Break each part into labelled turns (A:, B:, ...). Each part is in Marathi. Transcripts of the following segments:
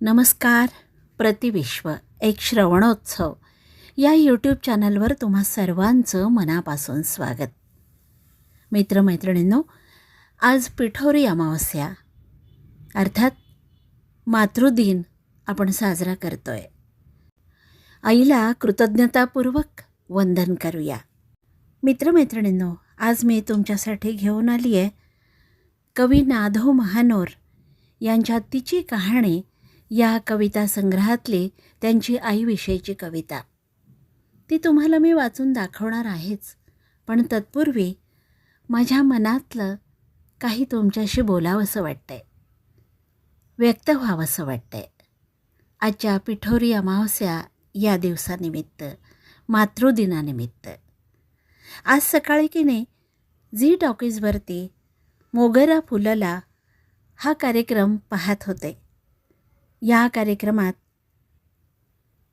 A: नमस्कार प्रतिविश्व एक श्रवणोत्सव. या यूट्यूब चॅनलवर तुम्हा सर्वांचं मनापासून स्वागत. मित्रमैत्रिणींनो आज पिठोरी अमावस्या. अर्थात मातृदिन आपण साजरा करतो आहे आईला कृतज्ञतापूर्वक वंदन करूया. मित्रमैत्रिणींनो आज मी तुमच्यासाठी घेऊन आली आहे कवी नाधो महानोर यांच्या तिची कहाणी या कविता संग्रहातली त्यांची आईविषयीची कविता. ती तुम्हाला मी वाचून दाखवणार आहेच. पण तत्पूर्वी माझ्या मनातलं काही तुमच्याशी बोलावंसं वाटतंय. व्यक्त व्हावंसं वाटतंय. आजच्या पिठोरी अमावस्या या दिवसानिमित्त मातृदिनानिमित्त. आज सकाळी की नाही झी टॉकीजवरती मोगरा फुलला हा कार्यक्रम पाहत होते. या कार्यक्रमात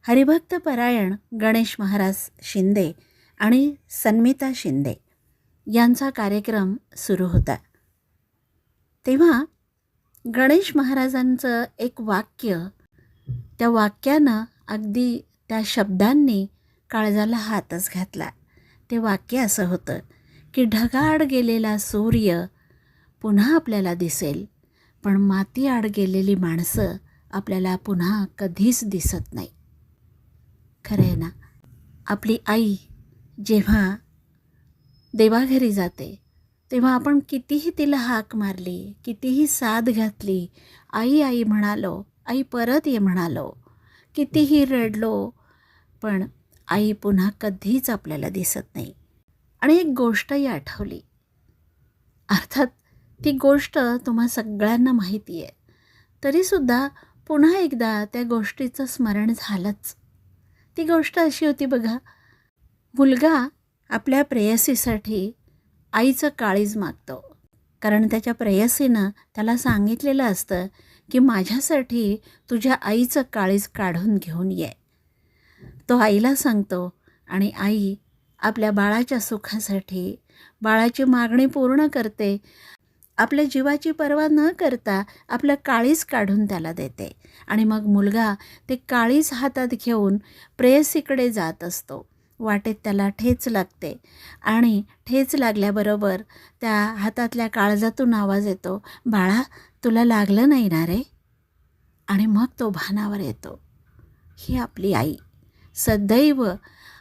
A: हरिभक्त परायण गणेश महाराज शिंदे आणि सन्मिता शिंदे यांचा कार्यक्रम सुरू होता. तेव्हा गणेश महाराजांचं एक वाक्य त्या वाक्यानं अगदी त्या शब्दांनी काळजाला हातच घातला. ते वाक्य असं होतं की ढगाआड गेलेला सूर्य पुन्हा आपल्याला दिसेल पण माती आड गेलेली माणसं आपल्याला पुन्हा कधीच दिसत नाही. खरं आहे ना? आपली आई जेव्हा देवाघरी जाते तेव्हा आपण कितीही तिला हाक मारली कितीही साथ घातली आई आई म्हणालो आई परत ये म्हणालो कितीही रडलो पण आई पुन्हा कधीच आपल्याला दिसत नाही. आणि एक गोष्टही आठवली. अर्थात ती गोष्ट तुम्हा सगळ्यांना माहिती आहे तरीसुद्धा पुन्हा एकदा त्या गोष्टीचं स्मरण झालंच. ती गोष्ट अशी होती बघा मुलगा आपल्या प्रेयसीसाठी आईचं काळीज मागतो. कारण त्याच्या प्रेयसीनं त्याला सांगितलेलं असतं की माझ्यासाठी तुझ्या आईचं काळीज काढून घेऊन ये. तो आईला सांगतो आणि आई आपल्या बाळाच्या सुखासाठी बाळाची मागणी पूर्ण करते आपल्या जीवाची पर्वा न करता आपलं काळीज काढून त्याला देते. आणि मग मुलगा ते काळीज हातात घेऊन प्रेयसीकडे जात असतो. वाटेत त्याला ठेच लागते. आणि ठेच लागल्याबरोबर त्या हातातल्या काळजातून आवाज येतो बाळा तुला लागलं नाही ना रे? आणि मग तो भानावर येतो. ही आपली आई. सदैव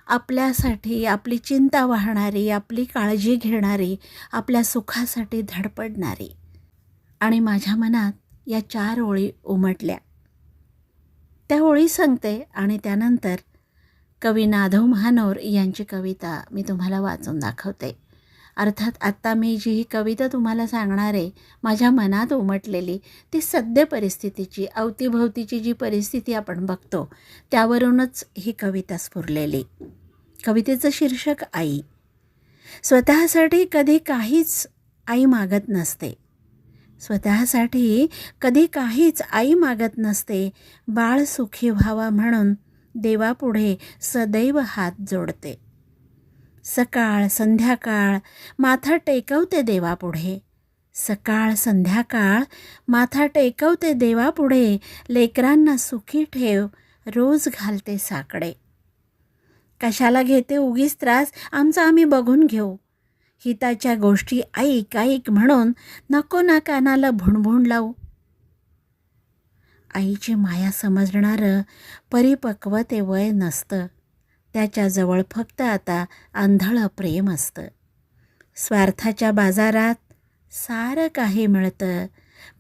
A: आपल्यासाठी आपली चिंता वाहणारी आपली काळजी घेणारी आपल्या सुखासाठी धडपडणारी. आणि माझ्या मनात या चार ओळी उमटल्या. त्या ओळी सांगते आणि त्यानंतर कवी नाधव महानोर यांची कविता मी तुम्हाला वाचून दाखवते. अर्थात आत्ता मी जी ही कविता तुम्हाला सांगणार आहे माझ्या मनात उमटलेली ती सद्य परिस्थितीची अवतीभवतीची जी परिस्थिती आपण बघतो त्यावरूनच ही कविता स्फुरलेली. कवितेचं शीर्षक आई. स्वतःसाठी कधी काहीच आई मागत नसते. स्वतःसाठी कधी काहीच आई मागत नसते बाळ सुखी व्हावा म्हणून देवापुढे सदैव हात जोडते. सकाळ संध्याकाळ माथा टेकवते देवापुढे. सकाळ संध्याकाळ माथा टेकवते देवापुढे. लेकरांना सुखी ठेव रोज घालते साकडे. कशाला घेते उगीच त्रास? आमचा आम्ही बघून घेऊ. हिताच्या गोष्टी ऐक ऐक म्हणून नको ना कानाला भुणभुण लावू. आईची माया समजणारं परिपक्व ते वय नसतं. त्याच्याजवळ फक्त आता आंधळं प्रेम असतं. स्वार्थाच्या बाजारात सारं काही मिळतं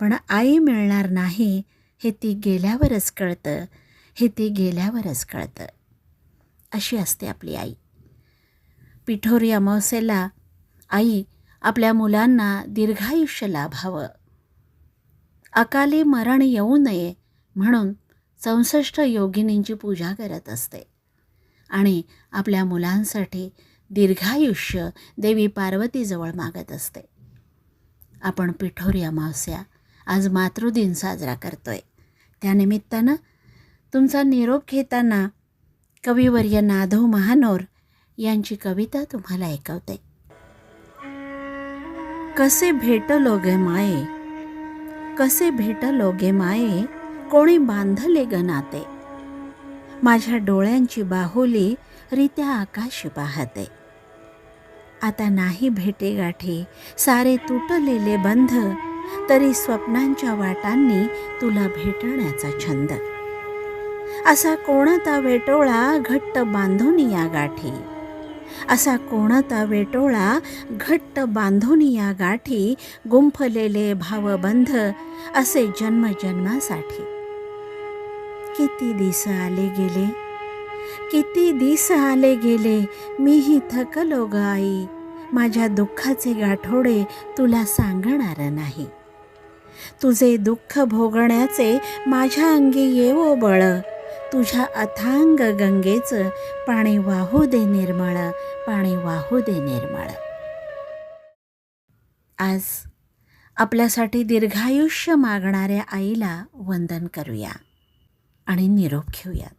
A: पण आई मिळणार नाही हे ती गेल्यावरच कळतं हे ती गेल्यावरच कळतं. अशी असते आपली आई. पिठोरी अमावस्येला आई आपल्या मुलांना दीर्घायुष्य लाभावं. अकाली मरण येऊ नये म्हणून चौसष्ट योगिनींची पूजा करत असते. आणि आपल्या मुलांसाठी दीर्घायुष्य देवी पार्वतीजवळ मागत असते. आपण पिठोरी अमावस्या आज मातृदिन साजरा करतो आहे त्यानिमित्तानं तुमचा निरोप घेताना कविवर्य नाधव महानोर यांची कविता तुम्हाला ऐकवते. कसे भेटलो गे माये? कसे भेटलो गे माये? कोणी बांधले ग नाते? माझ्या डोळ्यांची बाहुली रित्या आकाश पाहते. आता नाही भेटे गाठी सारे तुटलेले बंध तरी स्वप्नांच्या वाटांनी तुला भेटण्याचा छंद. असा कोणता वेटोळा घट्ट बांधून या गाठी? असा कोणता वेटोळा घट्ट बांधून या गाठी गुंफलेले भावबंध असे जन्मजन्मासाठी? किती दिस आले गेले? किती दिस आले गेले? मीही थकलो ग आई. माझ्या दुःखाचे गाठोडे तुला सांगणार नाही. तुझे दुःख भोगण्याचे माझ्या अंगी येवो बळ. तुझ्या अथांग गंगेचं पाणी वाहू दे निर्मळ पाणी वाहू दे निर्मळ. आज आपल्यासाठी दीर्घायुष्य मागणाऱ्या आईला वंदन करूया. आणि निरोप घेऊयात.